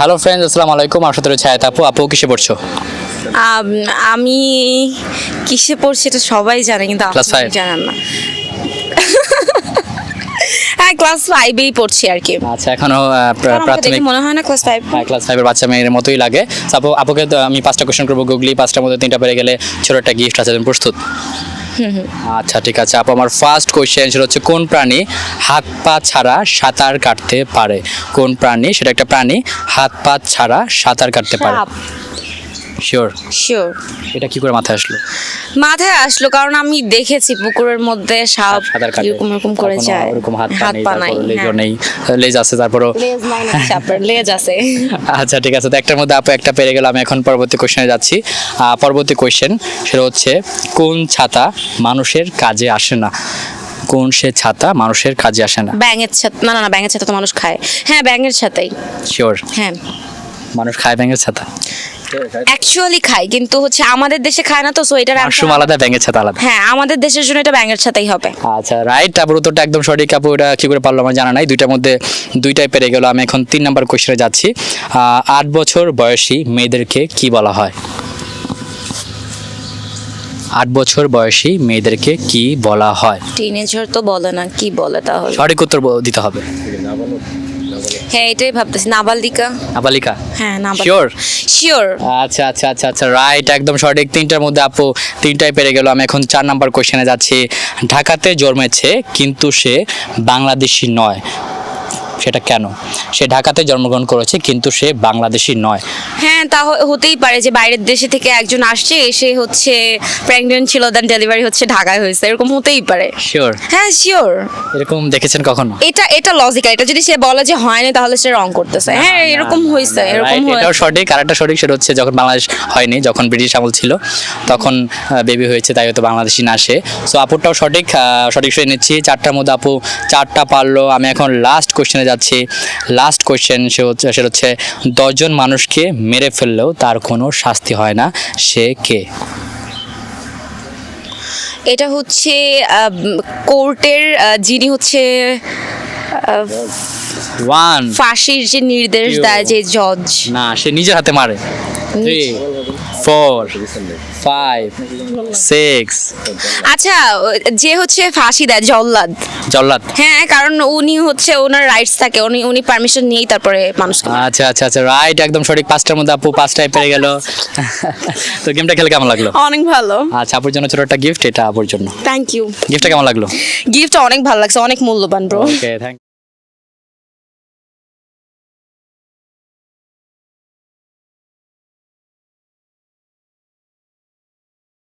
Hello friends আসসালামু আলাইকুম। আমার সাথে রয়েছে আয়াত আপু আপু কিসে পড়ছো? আমি কিসে পড়ছি এটা সবাই জানে কিন্তু আপনি? জানেন না। হ্যাঁ ক্লাস ফাইভেই পড়ছি আর কি। আচ্ছা এখনও প্রাথমিক মনে হয় না ক্লাস ফাইভ হ্যাঁ ক্লাস ফাইভের বাচ্চা মেয়ের মতোই লাগে। আপু আপুকে আমি পাঁচটা কোশ্চেন করব গুগলি পাঁচটার মধ্যে তিনটা পেরে গেলে ছোট একটা গিফট আছে তুমি প্রস্তুত? আচ্ছা ঠিক আছে। আপু, আমার ফার্স্ট কোয়েশ্চেন সেটা হচ্ছে, কোন প্রাণী হাত পা ছাড়া সাঁতার কাটতে পারে? কোন প্রাণী? সেটা একটা প্রাণী, হাত পা ছাড়া সাঁতার কাটতে পারে। শিওর শিওর এটা কি করে মাথায় আসলো? মাথায় আসলো কারণ আমি দেখেছি পুকুরের মধ্যে সাপ সাঁতার কাটে। এরকম এরকম করে যায়। ওরকম হাত পা হাত নেই পা নাই লেজও হ্যাঁ। নেই। লেজ আছে তারপরও লেজ নাই না সাপের লেজ আছে। আচ্ছা ঠিক আছে। তো একটার মধ্যে আপু একটা পেরে গেল। আমি এখন পরবর্তী কোশ্চেনে যাচ্ছি। পরবর্তী কোশ্চেন সেটা হচ্ছে কোন ছাতা মানুষের কাজে আসে না? কোন সে ছাতা মানুষের কাজে আসে না? ব্যাঙের ছাতা না না না ব্যাঙের ছাতা তো মানুষ খায়। হ্যাঁ ব্যাঙের ছাতাই। শিওর হ্যাঁ। মানুষ খায় ব্যাঙের ছাতা? অ্যাকচুয়ালি খায় কিন্তু হচ্ছে আমাদের দেশে খায় না তো সো answer- মাশরুম আলাদা ব্যাঙের ছাতা আলাদা। হ্যাঁ আমাদের দেশের জন্য এটা ব্যাঙের ছাতাই হবে। আচ্ছা রাইট তারপর উত্তরটা একদম সঠিক আপু এটা কি করে পারল আমার জানা নাই। দুইটার মধ্যে দুইটাই পেরে গেল। আমি এখন তিন নাম্বার কোশ্চেনে যাচ্ছি। আট বছর বয়সী মেয়েদেরকে কি বলা হয়? আট বছর বয়সী মেয়েদেরকে কি বলা হয়? টিনেজার তো বলে না কি বলে তাহলে? সঠিক উত্তর দিতে হবে। হ্যাঁ এটাই ভাবতেছি। নাবালিকা। নাবালিকা? হ্যাঁ নাবালিকা। শিওর শিওর আচ্ছা আচ্ছা আচ্ছা আচ্ছা রাইট একদম সঠিক। তিনটার মধ্যে আপু তিনটাই পেরে গেল। আমি এখন চার নাম্বার কোশ্চেনে যাচ্ছি। ঢাকাতে জন্মেছে কিন্তু সে বাংলাদেশি নয়। সেটা কেন? সে ঢাকাতে জন্মগ্রহণ করেছে কিন্তু সে বাংলাদেশি নয়। হ্যাঁ তা হতেই পারে যে বাইরের দেশে থেকে একজন আসছে এসে হচ্ছে প্রেগনেন্ট ছিল দেন ডেলিভারি হচ্ছে ঢাকায় হয়েছে এরকম হতেই পারে। শিওর হ্যাঁ শিওর এরকম দেখেছেন কখনো? এটা এটা লজিক্যাল এটা যদি সে বলে যে হয়নি তাহলে সে রং করতেছে। হ্যাঁ এরকম হয়েছে এরকম হয়েছে এটাও সঠিক আর একটা সঠিক সেটা হচ্ছে যখন বাংলাদেশ হয়নি যখন ব্রিটিশ আমল ছিল তখন বেবি হয়েছে তাই হয়তো বাংলাদেশি না আসে সো আপুরটাও সঠিক সঠিক সে নিচ্ছি। চারটার মধ্যে আপু চারটা পারল। আমি এখন লাস্ট কোশ্চেনে যাচ্ছি। লাস্ট কোশ্চেন সে হচ্ছে সেটা হচ্ছে দশজন মানুষকে মেরে ফেললেও তার কোনো শাস্তি হয় না সে কে? এটা হচ্ছে কোর্টের যিনি হচ্ছে ওয়ান ফাঁসির যে নির্দেশ দেয় যে জজ না সে নিজের হাতে মারে। থ্রি ফোর ফাইভ সিক্স আচ্ছা যে হচ্ছে ফাঁসি দেয় জল্লাদ। জল্লাদ। হ্যাঁ কারণ উনি হচ্ছে ওনার রাইটস থাকে উনি উনি পারমিশন নিয়েই তারপরে মানুষকে মারে। আচ্ছা আচ্ছা আচ্ছা রাইট একদম সঠিক পাঁচটার মধ্যে আপু পাঁচটায় পেরে গেল। তো গেমটা খেলে কেমন লাগল? অনেক ভালো। আচ্ছা আপুর জন্য ছোট একটা গিফট এটা আপুর জন্য। থ্যাংক ইউ গিফটটা কেমন লাগল? গিফট অনেক ভালো লাগছে অনেক মূল্যবান ব্রো ওকে থ্যাংক